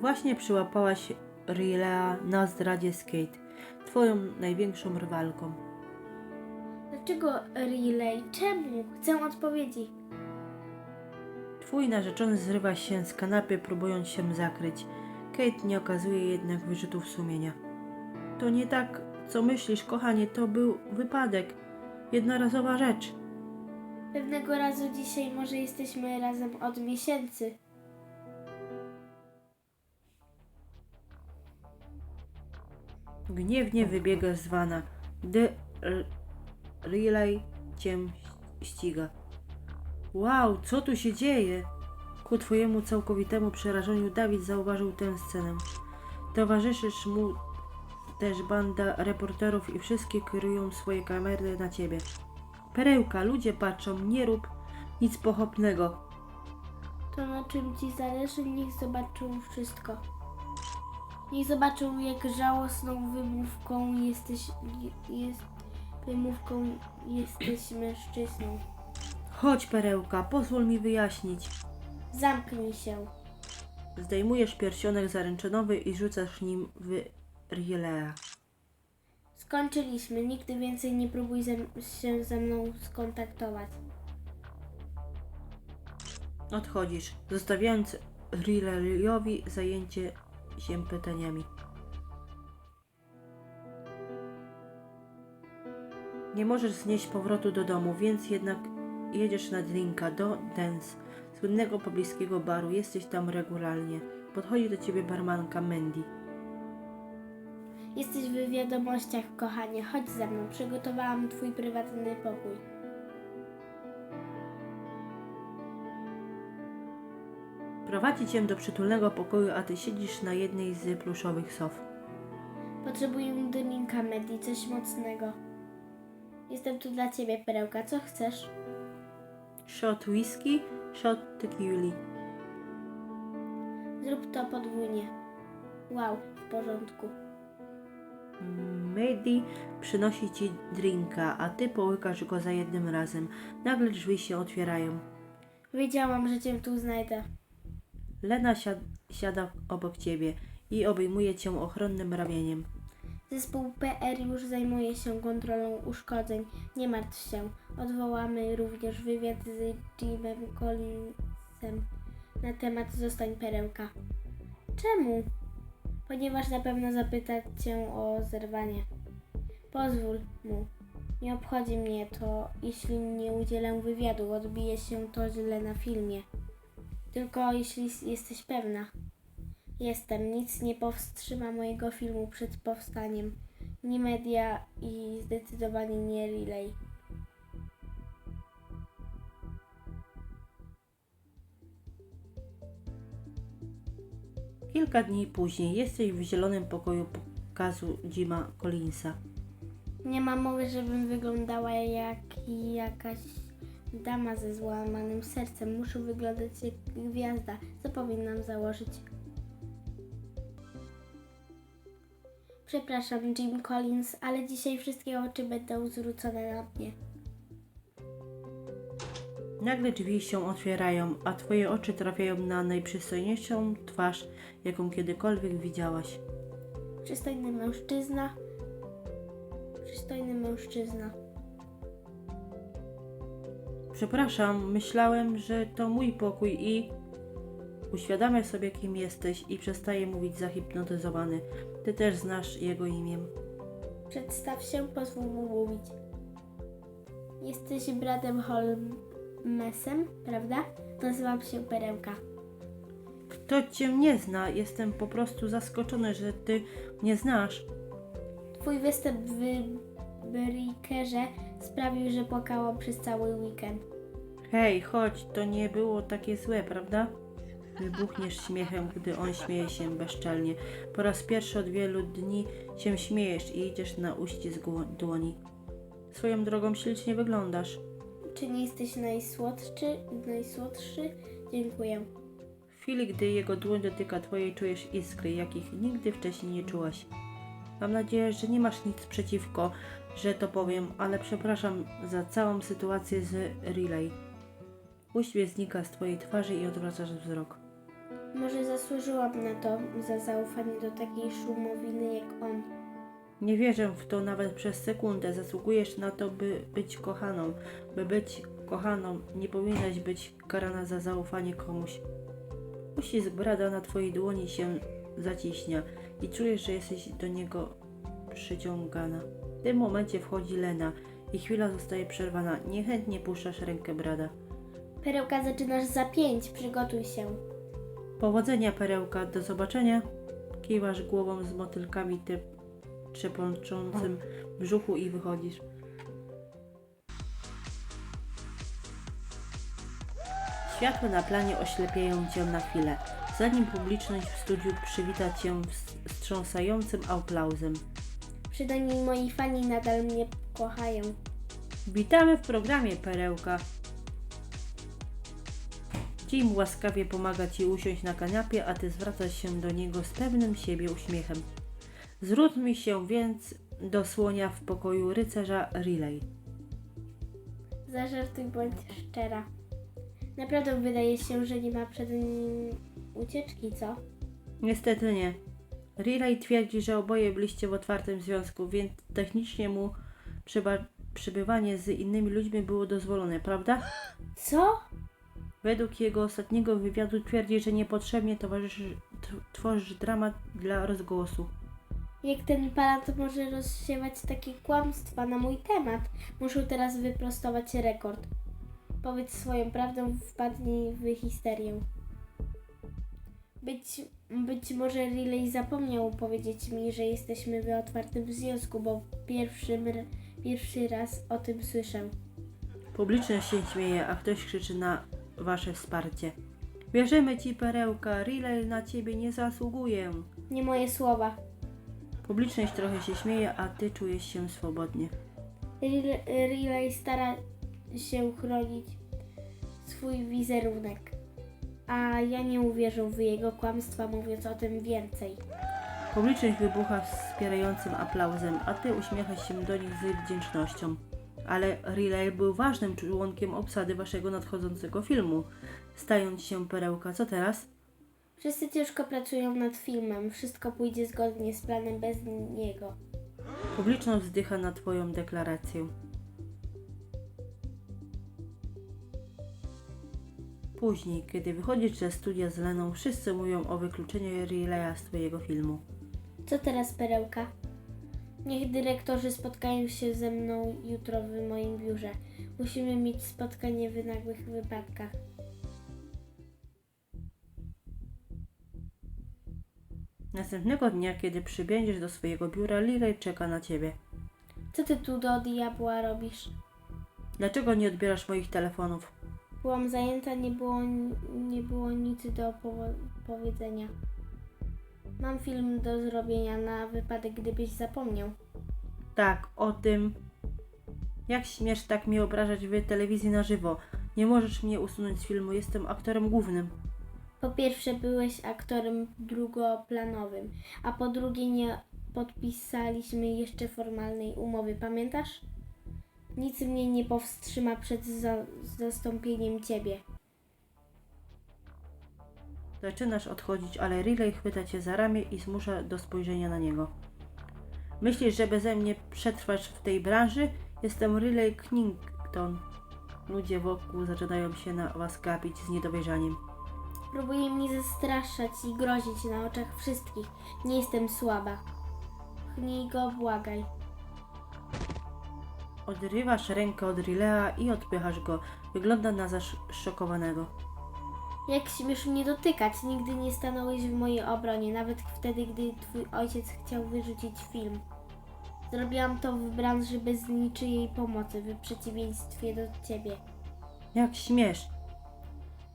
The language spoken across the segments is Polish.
Właśnie przyłapałaś Rilea na zdradzie Skate, twoją największą rywalką. Dlaczego relay? Czemu? Chcę odpowiedzi. Twój narzeczony zrywa się z kanapy, próbując się zakryć. Kate nie okazuje jednak wyrzutów sumienia. To nie tak, co myślisz, kochanie, to był wypadek. Jednorazowa rzecz. Pewnego razu dzisiaj może jesteśmy razem od miesięcy. Gniewnie wybiega z wana, gdy R- Relay cię ściga. Wow, co tu się dzieje? Ku twojemu całkowitemu przerażeniu Dawid zauważył tę scenę. Towarzyszysz mu też banda reporterów i wszystkie kierują swoje kamery na ciebie. Perełka, ludzie patrzą, nie rób nic pochopnego. To na czym ci zależy, niech zobaczą wszystko. Niech zobaczą, jak żałosną wymówką jesteś, jest, wymówką jesteś mężczyzną. Chodź, Perełka, pozwól mi wyjaśnić. Zamknij się. Zdejmujesz pierścionek zaręczynowy i rzucasz nim w Rilea. Skończyliśmy. Nigdy więcej nie próbuj ze, się ze mną skontaktować. Odchodzisz, zostawiając Rileyowi zajęcie się pytaniami. Nie możesz znieść powrotu do domu, więc jednak jedziesz na drinka do Dance, słynnego pobliskiego baru. Jesteś tam regularnie. Podchodzi do ciebie barmanka Mandy. Jesteś w wiadomościach, kochanie. Chodź ze mną. Przygotowałam twój prywatny pokój. Prowadzi cię do przytulnego pokoju, a ty siedzisz na jednej z pluszowych sof. Potrzebuję drinka, Medi, coś mocnego. Jestem tu dla ciebie, perełka. Co chcesz? Shot whisky, shot tequila. Zrób to podwójnie. Wow, w porządku. Mady przynosi ci drinka, a ty połykasz go za jednym razem. Nagle drzwi się otwierają. Wiedziałam, że cię tu znajdę. Lena siad siada obok ciebie i obejmuje cię ochronnym ramieniem. Zespół PR już zajmuje się kontrolą uszkodzeń. Nie martw się. Odwołamy również wywiad z Jimem Collinsem na temat Zostań Perełka. Czemu? Ponieważ na pewno zapyta cię o zerwanie. Pozwól mu. Nie obchodzi mnie to, jeśli nie udzielę wywiadu, odbije się to źle na filmie. Tylko jeśli jesteś pewna. Jestem. Nic nie powstrzyma mojego filmu przed powstaniem. Nie media i zdecydowanie nie relay. Kilka dni później jesteś w zielonym pokoju pokazu Jima Collinsa. Nie ma mowy, żebym wyglądała jak jakaś dama ze złamanym sercem. Muszę wyglądać jak gwiazda. Co powinnam założyć? Przepraszam, Jim Collins, ale dzisiaj wszystkie oczy będą zwrócone na mnie. Nagle drzwi się otwierają, a twoje oczy trafiają na najprzystojniejszą twarz, jaką kiedykolwiek widziałaś. Przystojny mężczyzna. Przystojny mężczyzna. Przepraszam, myślałem, że to mój pokój i. Uświadamia sobie, kim jesteś i przestaje mówić zahipnotyzowany. Ty też znasz jego imię. Przedstaw się, pozwól mu mówić. Jesteś bratem Holmesem, prawda? Nazywam się Perełka. Kto cię nie zna? Jestem po prostu zaskoczony, że ty mnie znasz. Twój występ w Breakerze sprawił, że płakałam przez cały weekend. Hej, chodź, to nie było takie złe, prawda? Wybuchniesz śmiechem, gdy on śmieje się bezczelnie. Po raz pierwszy od wielu dni się śmiejesz i idziesz na uścisk dłoni. Swoją drogą ślicznie wyglądasz. Czy nie jesteś najsłodszy? Najsłodszy? Dziękuję. W chwili, gdy jego dłoń dotyka twojej, czujesz iskry, jakich nigdy wcześniej nie czułaś. Mam nadzieję, że nie masz nic przeciwko, że to powiem, ale przepraszam za całą sytuację z Relay. Uśmiech znika z twojej twarzy i odwracasz wzrok. Może zasłużyłam na to, za zaufanie do takiej szumowiny jak on. Nie wierzę w to nawet przez sekundę. Zasługujesz na to, by być kochaną. By być kochaną, nie powinnaś być karana za zaufanie komuś. Uścisk brada na twojej dłoni się zaciśnia i czujesz, że jesteś do niego przyciągana. W tym momencie wchodzi Lena i chwila zostaje przerwana. Niechętnie puszczasz rękę brada. Perełka zaczynasz za pięć, przygotuj się. Powodzenia, perełka, do zobaczenia. Kiwasz głową z motylkami te trzepączącym w brzuchu i wychodzisz. Światła na planie oślepiają cię na chwilę, zanim publiczność w studiu przywita cię wst- wstrząsającym aplauzem. Przynajmniej moi fani nadal mnie kochają. Witamy w programie Perełka. Jim łaskawie pomaga ci usiąść na kanapie, a ty zwracasz się do niego z pewnym siebie uśmiechem. Zwróćmy się więc do słonia w pokoju rycerza Riley. Zażartuj bądź szczera. Naprawdę wydaje się, że nie ma przed nim ucieczki, co? Niestety nie. Riley twierdzi, że oboje byliście w otwartym związku, więc technicznie mu przyba- przybywanie z innymi ludźmi było dozwolone, prawda? Co? Według jego ostatniego wywiadu twierdzi, że niepotrzebnie towarzyszy, tworzysz dramat dla rozgłosu. Jak ten palat może rozsiewać takie kłamstwa na mój temat? Muszę teraz wyprostować rekord. Powiedz swoją prawdę, wpadnij w histerię. Być, być może Riley zapomniał powiedzieć mi, że jesteśmy w otwartym związku, bo pierwszy raz o tym słyszę. Publiczność się śmieje, a ktoś krzyczy na wasze wsparcie. Wierzymy ci, perełka, Riley na ciebie nie zasługuje. Nie moje słowa. Publiczność trochę się śmieje, a ty czujesz się swobodnie. Ril- Riley stara się chronić swój wizerunek, a ja nie uwierzę w jego kłamstwa, mówiąc o tym więcej. Publiczność wybucha wspierającym aplauzem, a ty uśmiechasz się do nich z wdzięcznością. Ale Riley był ważnym członkiem obsady waszego nadchodzącego filmu. Stając się perełka, co teraz? Wszyscy ciężko pracują nad filmem, wszystko pójdzie zgodnie z planem bez niego. Publiczność wzdycha na twoją deklarację. Później, kiedy wychodzisz ze studia z Leną, wszyscy mówią o wykluczeniu Rileya z twojego filmu. Co teraz, perełka? Niech dyrektorzy spotkają się ze mną jutro w moim biurze. Musimy mieć spotkanie w nagłych wypadkach. Następnego dnia, kiedy przybędziesz do swojego biura, Riley czeka na ciebie. Co ty tu do diabła robisz? Dlaczego nie odbierasz moich telefonów? Byłam zajęta, nie było, nie było nic do powo- powiedzenia. Mam film do zrobienia na wypadek, gdybyś zapomniał. Tak, o tym. Jak śmiesz tak mnie obrażać w telewizji na żywo? Nie możesz mnie usunąć z filmu, jestem aktorem głównym. Po pierwsze, byłeś aktorem drugoplanowym, a po drugie, nie podpisaliśmy jeszcze formalnej umowy, pamiętasz? Nic mnie nie powstrzyma przed za- zastąpieniem ciebie. Zaczynasz odchodzić, ale Riley chwyta cię za ramię i zmusza do spojrzenia na niego. Myślisz, że beze mnie przetrwasz w tej branży? Jestem Riley Knighton. Ludzie wokół zaczynają się na was gapić z niedowierzaniem. Próbuje mnie zastraszać i grozić na oczach wszystkich. Nie jestem słaba. Pchnij go, błagaj. Odrywasz rękę od Rileya i odpychasz go. Wygląda na zaszokowanego. Jak śmiesz mnie dotykać? Nigdy nie stanąłeś w mojej obronie, nawet wtedy, gdy twój ojciec chciał wyrzucić film. Zrobiłam to w branży bez niczyjej pomocy, w przeciwieństwie do ciebie. Jak śmiesz?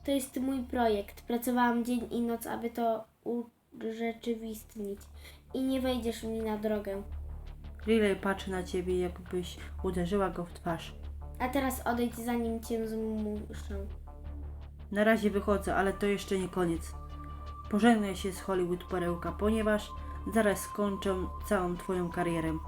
To jest mój projekt. Pracowałam dzień i noc, aby to urzeczywistnić. I nie wejdziesz mi na drogę. Riley patrzy na ciebie, jakbyś uderzyła go w twarz. A teraz odejdź, zanim cię zmuszę. Na razie wychodzę, ale to jeszcze nie koniec. Pożegnaj się z Hollywood Perełka, ponieważ zaraz skończę całą twoją karierę.